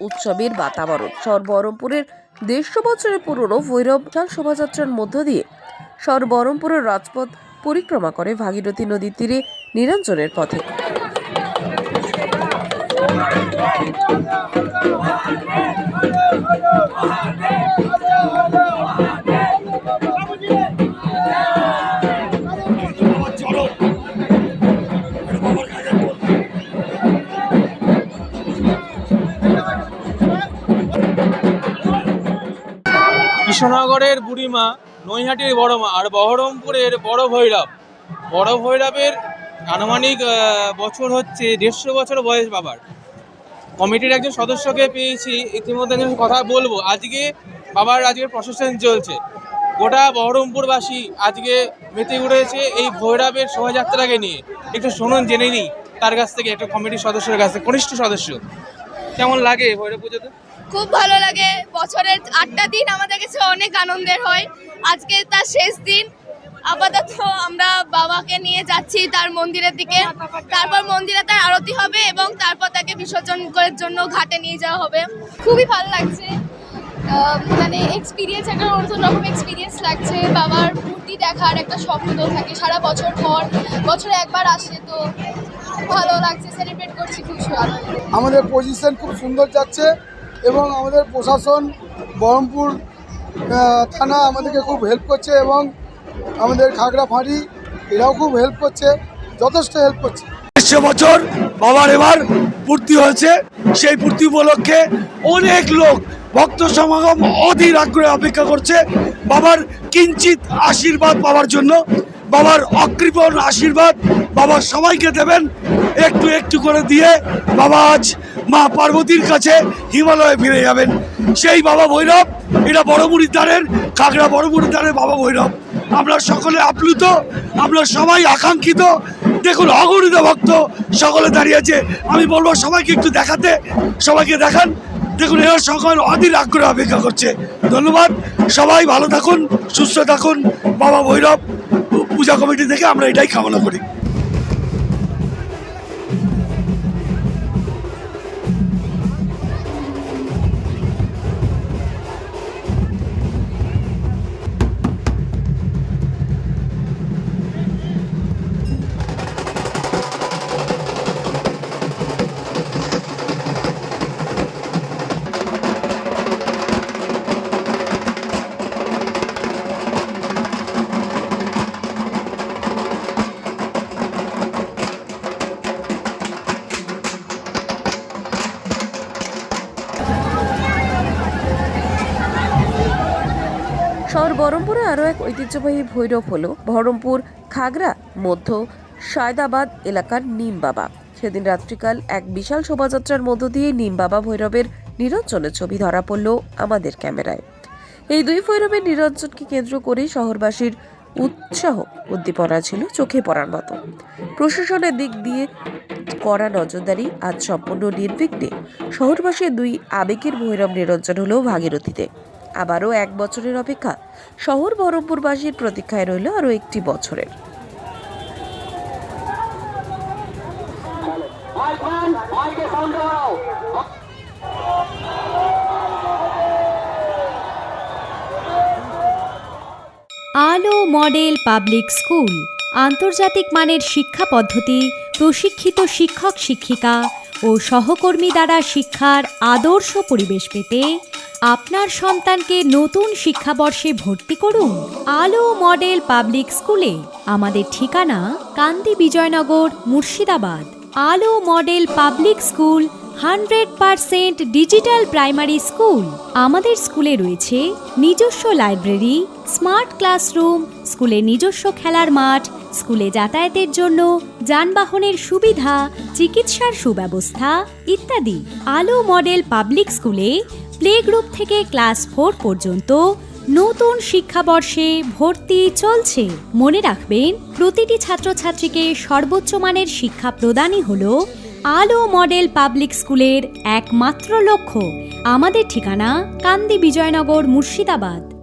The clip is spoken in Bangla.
উৎসবের বাতাবরণ সর্বহরমপুরের দেড়শো বছরের পুরনো ভৈরব শোভাযাত্রার মধ্য দিয়ে সরবহরমপুরের রাজপথ পরিক্রমা করে ভাগীরথী নদীর তীরে নিরঞ্জনের পথে কৃষ্ণনগরের বুড়িমা, নৈহাটির বড় মা আর বহরমপুরের বড় ভৈরব। বড় ভৈরবের আনুমানিক বছর হচ্ছে দেড়শো বছর বয়স বাবার। কমিটির একজন সদস্যকে পেয়েছি, ইতিমধ্যে আমি কথা বলব। আজকে বাবার আজকে প্রসেশন চলছে। গোটা বহরমপুরবাসী আজকে মেতে উঠেছে এই ভৈরবের শোভাযাত্রাকে নিয়ে। একটু শুনুন, জেনে নিই। তার কাছ থেকে, একটা কমিটির সদস্যের কাছ কনিষ্ঠ সদস্য। কেমন লাগে ভৈরব পুজোতে? খুব ভালো লাগে। বছরের আটটা দিন আমাদের কাছে অনেক আনন্দের হয়। আজকে তার শেষ দিন। আপাতত আমরা বাবাকে নিয়ে যাচ্ছি তার মন্দিরের দিকে। তারপর মন্দিরে তার আরতি হবে এবং তারপর তাকে বিসর্জন করার জন্য ঘাটে নিয়ে যাওয়া হবে। খুবই ভালো লাগছে। মানে এক্সপিরিয়েন্স একটা নতুন রকম এক্সপিরিয়েন্স লাগছে। বাবার মূর্তি দেখার একটা স্বপ্ন থাকে সারা বছর পর। বছরে একবার আসে তো ভালো লাগছে। সেলিব্রেট করছি খুব আমাদের পজিশন খুব সুন্দর যাচ্ছে। এবং আমাদের প্রশাসন, বহরমপুর থানা আমাদেরকে খুব হেল্প করছে এবং আমাদের খাগড়া ফাঁড়ি এরাও খুব হেল্প করছে, যথেষ্ট হেল্প করছে। দেড়শো বছর বাবার এবার পূর্তি হয়েছে। সেই পূর্তি উপলক্ষে অনেক লোক ভক্ত সমাগম অধীর আগ্রহে অপেক্ষা করছে। বাবার কিঞ্চিত আশীর্বাদ পাওয়ার জন্য বাবার অকৃপণ আশীর্বাদ বাবা সবাইকে দেবেন। একটু একটু করে দিয়ে বাবা আজ মা পার্বতীর কাছে হিমালয়ে ফিরে যাবেন। সেই বাবা ভৈরব, এটা বড় বুড়ির দ্বারের, কাকড়া বড় বুড়ির দ্বারের বাবা ভৈরব। আমরা সকলে আপ্লুত, আমরা সবাই আকাঙ্ক্ষিত। দেখুন, অগণিত ভক্ত সকলে দাঁড়িয়ে আছে। আমি বলব, সবাইকে একটু দেখাতে, সবাইকে দেখান। দেখুন, এরা সকল অধীর আগ্রহ অপেক্ষা করছে। ধন্যবাদ, সবাই ভালো থাকুন, সুস্থ থাকুন। বাবা ভৈরব পূজা কমিটি থেকে আমরা এটাই কামনা করি। শহর বহরমপুরে আরও এক ঐতিহ্যবাহী ভৈরব হল বহরমপুর খাগড়া, মধ্য সায়দাবাদ এলাকার নিম বাবা। সেদিন রাত্রিকাল এক বিশাল শোভাযাত্রার মধ্য দিয়ে নিম বাবা ভৈরবের নিরঞ্জনের ছবি ধরা পড়ল আমাদের ক্যামেরায়। এই দুই ভৈরবের নিরঞ্জনকে কেন্দ্র করে শহরবাসীর উৎসাহ উদ্দীপনা ছিল চোখে পড়ার মতো। প্রশাসনের দিক দিয়ে কড়া নজরদারি আজ সম্পূর্ণ নির্বিঘ্নে। শহরবাসীর দুই আবেগের ভৈরব নিরঞ্জন হলো ভাগীরথীতে। আবারও এক বছরের অপেক্ষা। শহর বহরমপুরবাসীর প্রতীক্ষায় রইল আরও একটি বছরের। আলো মডেল পাবলিক স্কুল, আন্তর্জাতিক মানের শিক্ষা পদ্ধতি, প্রশিক্ষিত শিক্ষক শিক্ষিকা ও সহকর্মী দ্বারা শিক্ষার আদর্শ পরিবেশ পেতে আপনার সন্তানকে নতুন শিক্ষাবর্ষে ভর্তি করুন আলো মডেল পাবলিক স্কুলে। আমাদের ঠিকানা Kandi Bijaynagar, Murshidabad. Alo model public school, hundred percent digital primary school. আমাদের স্কুলে রয়েছে নিজস্ব লাইব্রেরি, স্মার্ট ক্লাসরুম স্কুলে নিজস্ব খেলার মাঠ, স্কুলে যাতায়াতের জন্য যানবাহনের সুবিধা, চিকিৎসার সুব্যবস্থা ইত্যাদি। আলো মডেল পাবলিক স্কুলে প্লে গ্রুপ থেকে ক্লাস ফোর পর্যন্ত নতুন শিক্ষাবর্ষে ভর্তি চলছে। মনে রাখবেন, প্রতিটি ছাত্রছাত্রীকে সর্বোচ্চ মানের শিক্ষা প্রদানই হল আলো মডেল পাবলিক স্কুলের একমাত্র লক্ষ্য। আমাদের ঠিকানা কান্দি বিজয়নগর মুর্শিদাবাদ।